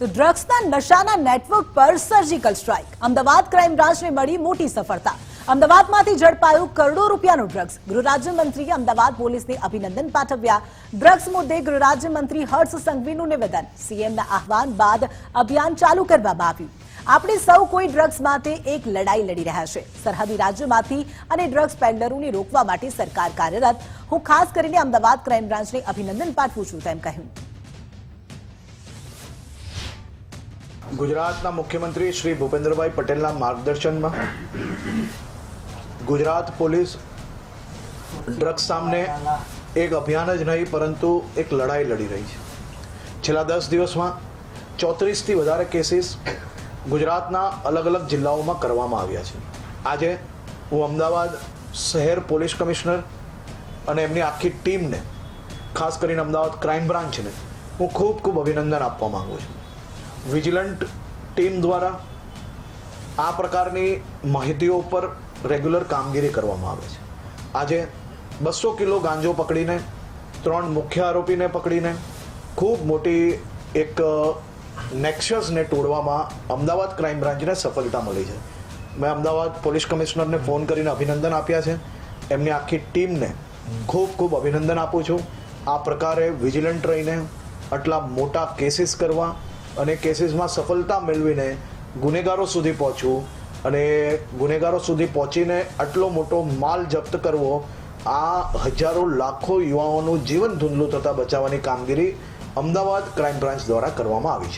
તો ડ્રગ્સના નશાના નેટવર્ક પર સર્જિકલ સ્ટ્રાઇક અમદાવાદ ક્રાઇમ બ્રાન્ચને મળી મોટી સફળતા. અમદાવાદમાંથી ઝડપાયું કરોડો રૂપિયાનું ડ્રગ્સ ગૃહરાજ્યમંત્રીએ અમદાવાદ પોલીસને અભિનંદન પાઠવ્યા. ડ્રગ્સ મુદ્દે ગૃહરાજ્યમંત્રી હર્ષ સંઘવીનું નિવેદન. સીએમના આહવાન બાદ અભિયાન ચાલુ કરવામાં આવ્યું. આપણે સૌ કોઈ ડ્રગ્સ માટે એક લડાઈ લડી રહ્યા છે. સરહદી રાજ્યોમાંથી અને ડ્રગ્સ પેન્ડરોને રોકવા માટે સરકાર કાર્યરત. હું ખાસ કરીને અમદાવાદ ક્રાઇમ બ્રાન્ચને અભિનંદન પાઠવું છું તેમ કહ્યું. ગુજરાતના મુખ્યમંત્રી શ્રી ભૂપેન્દ્રભાઈ પટેલના માર્ગદર્શનમાં ગુજરાત પોલીસ ડ્રગ્સ સામે એક અભિયાન જ નહીં, પરંતુ એક લડાઈ લડી રહી છે. છેલ્લા દસ દિવસમાં ચોત્રીસથી વધારે કેસીસ ગુજરાતના અલગ અલગ જિલ્લાઓમાં કરવામાં આવ્યા છે. આજે હું અમદાવાદ શહેર પોલીસ કમિશનર અને એમની આખી ટીમને, ખાસ કરીને અમદાવાદ ક્રાઇમ બ્રાન્ચને, હું ખૂબ ખૂબ અભિનંદન આપવા માગું છું. વિજિલન્ટ ટીમ દ્વારા આ પ્રકારની માહિતીઓ પર રેગ્યુલર કામગીરી કરવામાં આવે છે. આજે બસો કિલો ગાંજો પકડીને, ત્રણ મુખ્ય આરોપીને પકડીને, ખૂબ મોટી એક નેક્સસને તોડવામાં અમદાવાદ ક્રાઇમ બ્રાન્ચને સફળતા મળી છે. મેં અમદાવાદ પોલીસ કમિશનરને ફોન કરીને અભિનંદન આપ્યા છે. એમની આખી ટીમને ખૂબ ખૂબ અભિનંદન આપું છું. આ પ્રકારે વિજિલન્ટ રહીને આટલા મોટા કેસીસ કરવા અને કેસીસમાં સફળતા મેળવીને ગુનેગારો સુધી પહોંચવું અને ગુનેગારો સુધી પહોંચીને આટલો મોટો માલ જપ્ત કરવો, આ હજારો લાખો યુવાઓનું જીવન ધૂંધલું થતાં બચાવવાની કામગીરી અમદાવાદ ક્રાઇમ બ્રાન્ચ દ્વારા કરવામાં આવી છે.